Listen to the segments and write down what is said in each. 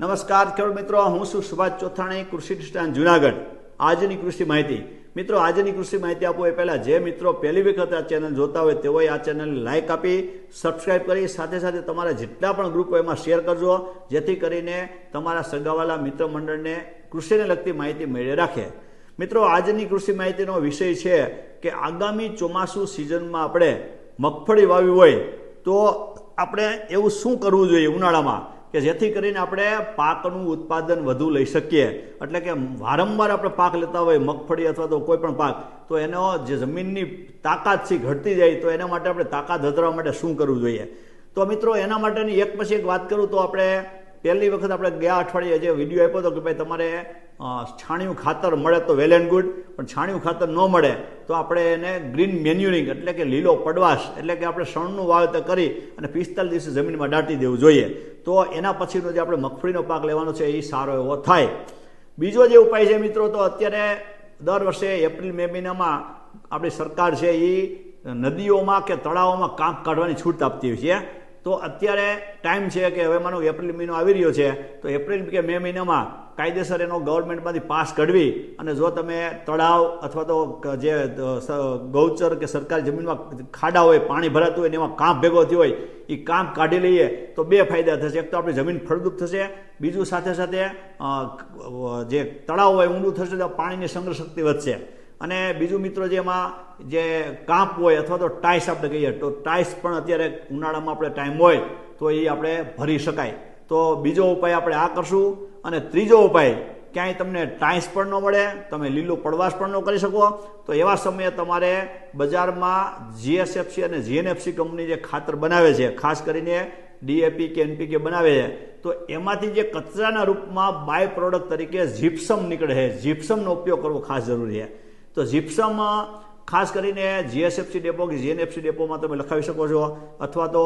નમસ્કાર ખેડૂત મિત્રો, હું છું સુભાષ ચોથાણી, કૃષિ નિષ્ણાંત જુનાગઢ. આજની કૃષિ માહિતી. મિત્રો, આજની કૃષિ માહિતી આપો એ પહેલાં જે મિત્રો પહેલી વખત આ ચેનલ જોતા હોય તેઓએ આ ચેનલને લાઇક આપી સબસ્ક્રાઇબ કરી, સાથે સાથે તમારા જેટલા પણ ગ્રુપ એમાં શેર કરજો, જેથી કરીને તમારા સગાવાલા મિત્ર મંડળને કૃષિને લગતી માહિતી મેળવી રાખે. મિત્રો, આજની કૃષિ માહિતીનો વિષય છે કે આગામી ચોમાસું સિઝનમાં આપણે મગફળી વાવી હોય તો આપણે એવું શું કરવું જોઈએ ઉનાળામાં? કે જેથી કરીને આપણે પાકનું ઉત્પાદન વધુ લઈ શકીએ. એટલે કે વારંવાર આપણે પાક લેતા હોય, મગફળી અથવા તો કોઈ પણ પાક, તો એનો જે જમીનની તાકાત છે ઘટતી જાય, તો એના માટે આપણે તાકાત વધારવા માટે શું કરવું જોઈએ? તો મિત્રો, એના માટેની એક પછી એક વાત કરું તો આપણે પહેલી વખત આપણે ગયા અઠવાડિયે જે વીડિયો આપ્યો હતો કે ભાઈ તમારે છાણિયું ખાતર મળે તો વેલ એન્ડ ગુડ પણ છાણિયું ખાતર ન મળે તો આપણે એને ગ્રીન મેન્યુરિંગ એટલે કે લીલો પડવાશ એટલે કે આપણે શણનું વાવેતર કરી અને પિસ્તાલીસ દિવસે જમીનમાં દાટી દેવું જોઈએ. તો એના પછીનો જે આપણે મગફળીનો પાક લેવાનો છે એ સારો એવો થાય. બીજો જે ઉપાય છે મિત્રો, તો અત્યારે દર વર્ષે એપ્રિલ મે મહિનામાં આપણી સરકાર છે એ નદીઓમાં કે તળાવોમાં કાંપ કાઢવાની છૂટ આપતી હોય છે. તો અત્યારે ટાઈમ છે કે હવે માનો એપ્રિલ મહિનો આવી રહ્યો છે, તો એપ્રિલ કે મે મહિનામાં કાયદેસર એનો ગવર્મેન્ટમાંથી પાસ કાઢવી અને જો તમે તળાવ અથવા તો જે ગૌચર કે સરકારી જમીનમાં ખાડા હોય, પાણી ભરાતું હોય ને એમાં કાંપ ભેગો થયો હોય એ કામ કાઢી લઈએ તો બે ફાયદા થશે. એક તો આપણી જમીન ફળદ્રુપ થશે, બીજું સાથે સાથે જે તળાવ હોય ઊંડું થશે તો પાણીની સંગ્રહ શક્તિ વધશે. અને બીજું મિત્રો જે એમાં જે કાંપ હોય અથવા તો ટાઈસ આપણે કહીએ, તો ટાઈસ પણ અત્યારે ઉનાળામાં આપણે ટાઈમ હોય, તો એ આપણે ભરી શકાય. તો બીજો ઉપાય આપણે આ કરશું, અને ત્રીજો ઉપાય, ક્યાંય તમને ટાઈસ પણ ન મળે, તમે લીલું પડવાશ પણ ન કરી શકો, તો એવા સમયે તમારે બજારમાં જીએસએફસી અને જીએનએફસી કંપની જે ખાતર બનાવે છે, ખાસ કરીને ડીએપી કે એનપીકે બનાવે છે, તો એમાંથી જે કચરાના રૂપમાં બાય પ્રોડક્ટ તરીકે જીપ્સમ નીકળે છે. જીપ્સમનો ઉપયોગ કરવો ખાસ જરૂરી છે. તો જીપ્સમ ખાસ કરીને જીએસએફસી ડેપો કે જીએનએફસી ડેપોમાં તમે લખાવી શકો છો. અથવા તો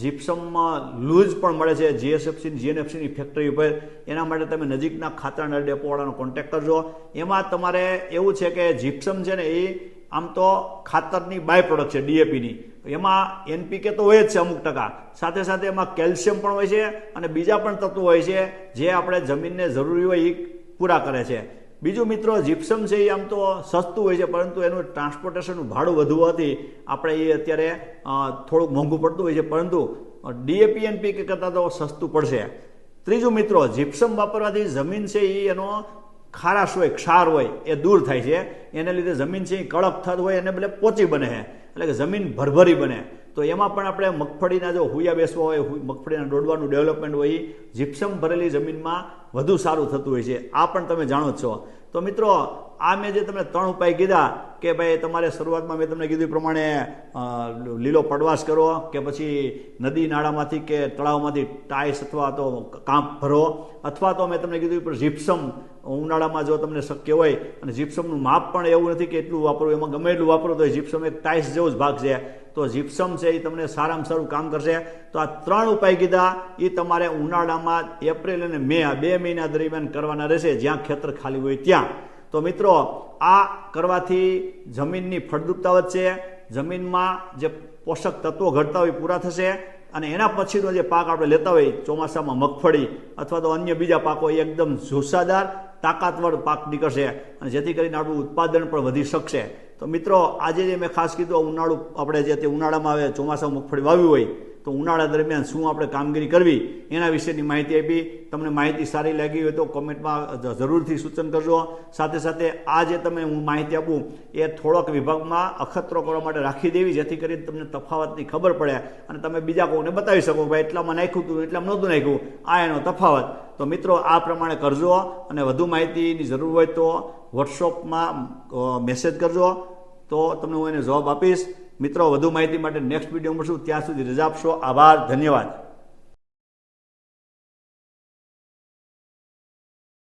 જીપ્સમમાં લૂઝ પણ મળે છે જીએસએફસી જીએનએફસીની ફેક્ટરી ઉપર. એના માટે તમે નજીકના ખાતરના ડેપોવાળાનો કોન્ટેક્ટ કરજો. એમાં તમારે એવું છે કે જીપ્સમ છે ને એ આમ તો ખાતરની બાય પ્રોડક્ટ છે ડીએપીની એમાં એનપીકે તો હોય જ છે અમુક ટકા. સાથે સાથે એમાં કેલ્શિયમ પણ હોય છે અને બીજા પણ તત્વો હોય છે જે આપણે જમીનને જરૂરી હોય એ પૂરા કરે છે. બીજું મિત્રો જીપ્સમ છે, એ આમ તો સસ્તું હોય છે, પરંતુ એનું ટ્રાન્સપોર્ટેશનનું ભાડું વધુ હોવાથી આપણે એ અત્યારે થોડુંક મોંઘું પડતું હોય છે, પરંતુ ડીએપી કે કરતાં તો સસ્તું પડશે. ત્રીજું મિત્રો, જીપ્સમ વાપરવાથી જમીન છે, એ એનો ખારાશ હોય, ક્ષાર હોય, એ દૂર થાય છે. એને લીધે જમીન છે, એ કડક થત હોય, એને બદલે પોચી બને છે. એટલે કે જમીન ભરભરી બને. તો એમાં પણ આપણે મગફળીના જો હુયા બેસવા હોય મગફળીના ડોડવાનું ડેવલપમેન્ટ હોય જીપ્સમ ભરેલી જમીનમાં વધુ સારું થતું હોય છે. આ પણ તમે જાણો છો. તો મિત્રો, આ મેં જે તમને ત્રણ ઉપાય કીધા કે ભાઈ તમારે શરૂઆતમાં મેં તમને કીધું પ્રમાણે લીલો પડવાશ કરો કે પછી નદી નાળામાંથી કે તળાવમાંથી ટાઈસ અથવા તો કાંપ ભરો. અથવા તો મેં તમને કીધું જીપ્સમ ઉનાળામાં જો તમને શક્ય હોય, અને જીપ્સમનું માપ પણ એવું નથી કે એટલું વાપરવું, એમાં ગમે એટલું વાપરો, તો જીપ્સમ એક ટાઈસ જેવો જ ભાગ છે. તો જીપ્સમ છે એ તમને સારામાં સારું કામ કરશે. તો આ ત્રણ ઉપાય કીધા, એ તમારે ઉનાળામાં એપ્રિલ અને મે, આ બે મહિના દરમિયાન કરવાના રહેશે, જ્યાં ખેતર ખાલી હોય ત્યાં. તો મિત્રો, આ કરવાથી જમીનની ફળદ્રુપતા વધશે, જમીનમાં જે પોષક તત્વો ઘટતા હોય પૂરા થશે, અને એના પછીનો જે પાક આપણે લેતા હોય, ચોમાસામાં મગફળી અથવા તો અન્ય બીજા પાકો એકદમ જોસાદાર તાકાતવર પાક નીકળશે અને જેથી કરીને આપણું ઉત્પાદન પણ વધી શકશે. તો મિત્રો, આજે જે મેં ખાસ કીધું ઉનાળુ આપણે જે તે ઉનાળામાં આવે ચોમાસામાં મગફળી વાવી હોય, તો ઉનાળા દરમિયાન શું આપણે કામગીરી કરવી, એના વિશેની માહિતી આપી. તમને માહિતી સારી લાગી હોય તો કોમેન્ટમાં જરૂરથી સૂચન કરજો. સાથે સાથે આ જે તમે હું માહિતી આપું, એ થોડોક વિભાગમાં અખતરો કરવા માટે રાખી દેવી, જેથી કરીને તમને તફાવતની ખબર પડે અને તમે બીજા કોઈને બતાવી શકો ભાઈ, એટલામાં નાખ્યું હતું એટલામાં નહોતું નાખ્યું. આ એનો તફાવત. તો મિત્રો આ પ્રમાણે કરજો અને વધુ માહિતીની જરૂર હોય તો વોટ્સઅપમાં મેસેજ કરજો. તો તમને હું એને જવાબ આપીશ. મિત્રો, વધુ માહિતી માટે નેક્સ્ટ વીડિયો મળશું. ત્યાં સુધી રજા આપશો. આભાર. ધન્યવાદ.